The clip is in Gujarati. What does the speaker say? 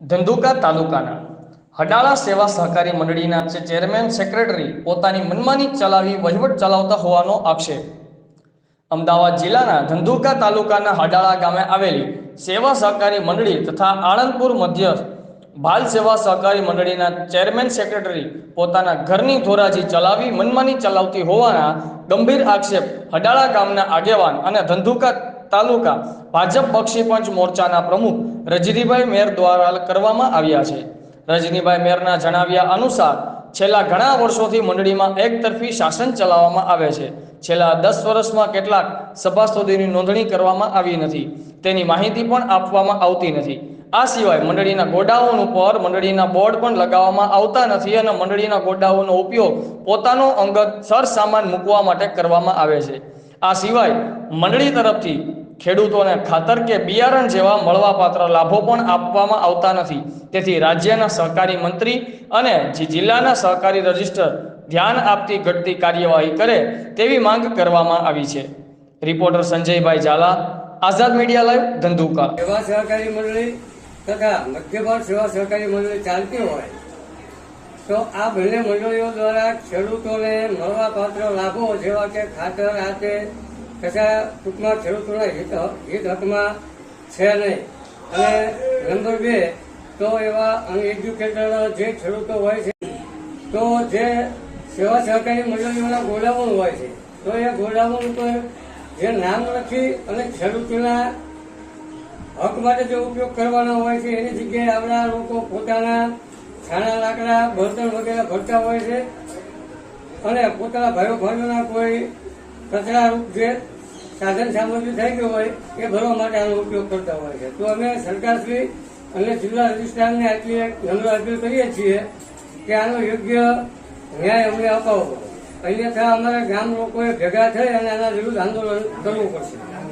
ધંધુકા તાલુકાના હડાળા સેવા સહકારી મંડળીના ચેરમેન સેક્રેટરી પોતાની મનમાની ચલાવી વહીવટ ચલાવતા હોવાનો આક્ષેપ. અમદાવાદ જિલ્લાના ધંધુકા તાલુકાના હડાળા ગામે આવેલી સેવા સહકારી મંડળી તથા આણંદપુર મધ્ય બાલ સેવા સહકારી મંડળીના ચેરમેન સેક્રેટરી પોતાના ઘરની ધોરાજી ચલાવી મનમાની ચલાવતી હોવાના ગંભીર આક્ષેપ હડાળા ગામના આગેવાન અને ધંધુકા તાલુકા ભાજપ બક્ષી પંચ મોરચાના પ્રમુખ રજનીભાઈ મેર દ્વારા કરવામાં આવ્યા છે. રજનીભાઈ મેરના જણાવ્યા અનુસાર છેલ્લા ઘણા વર્ષોથી મંડળીમાં એકતરફી શાસન ચલાવવામાં આવે છે. છેલ્લા દસ વર્ષમાં કેટલાક સભાસદોની નોંધણી કરવામાં આવી નથી. તેની માહિતી પણ આપવામાં આવતી નથી. આ સિવાય મંડળીના ગોડાઉન ઉપર મંડળીના બોર્ડ પણ લગાવવામાં આવતા નથી અને મંડળીના ગોડાઉનનો ઉપયોગ પોતાનો અંગત સરસામાન મૂકવા માટે કરવામાં આવે છે. આ સિવાય મંડળી તરફથી ખેડૂતોને ખાતર કે બિયારણ જેવા મળવાપાત્ર લાભો પણ આપવામાં આવતા નથી. તેથી રાજ્યના સહકારી મંત્રી અને જિલ્લાના સહકારી રજિસ્ટર ધ્યાન આપતી ઘટતી કાર્યવાહી કરે તેવી માંગ કરવામાં આવી છે. રિપોર્ટર સંજયભાઈ ઝાલા, આઝાદ મીડિયા લાઈવ, ધંધુકા. સેવા સહકારી મંડળી તથા મધ્યભાર સેવા સહકારી મંડળી ચાલતી હોય તો આ બંને મંડળીઓ દ્વારા ખેડૂતોને મળવાપાત્ર લાભો જેવા કે ખાતર, આતે તથા ટૂંકમાં ખેડૂતોના હિત હિત હકમાં છે નહીં. અને નંબર બે, તો એવા અનએજ્યુકેટેડ જે ખેડૂતો હોય છે, તો જે સેવા સહકારી મંડળીઓના ગોડાઉન હોય છે, તો એ ગોડાઉન ઉપર જે નામ લખી અને ખેડૂતોના હક માટે જે ઉપયોગ કરવાનો હોય છે, એની જગ્યાએ આપણા લોકો પોતાના છાણા લાકડા, બળતણ વગેરે ભરતા હોય છે. અને પોતાના ભાઈઓ ભાઈઓના કોઈ કચરારૂપ જે સાધન સામગ્રી થઈ ગયું હોય, એ ભરવા માટે આનો ઉપયોગ કરતા હોય છે. તો અમે સરકારશ્રી અને જિલ્લા રજિસ્ટ્રારને આટલી એક નમ્ર અપીલ કરીએ છીએ કે આનો યોગ્ય ન્યાય અમને અપાવવો. પડે અન્યથા અમારા ગામ લોકોએ ભેગા થઈ અને આના વિરુદ્ધ આંદોલન કરવું પડશે.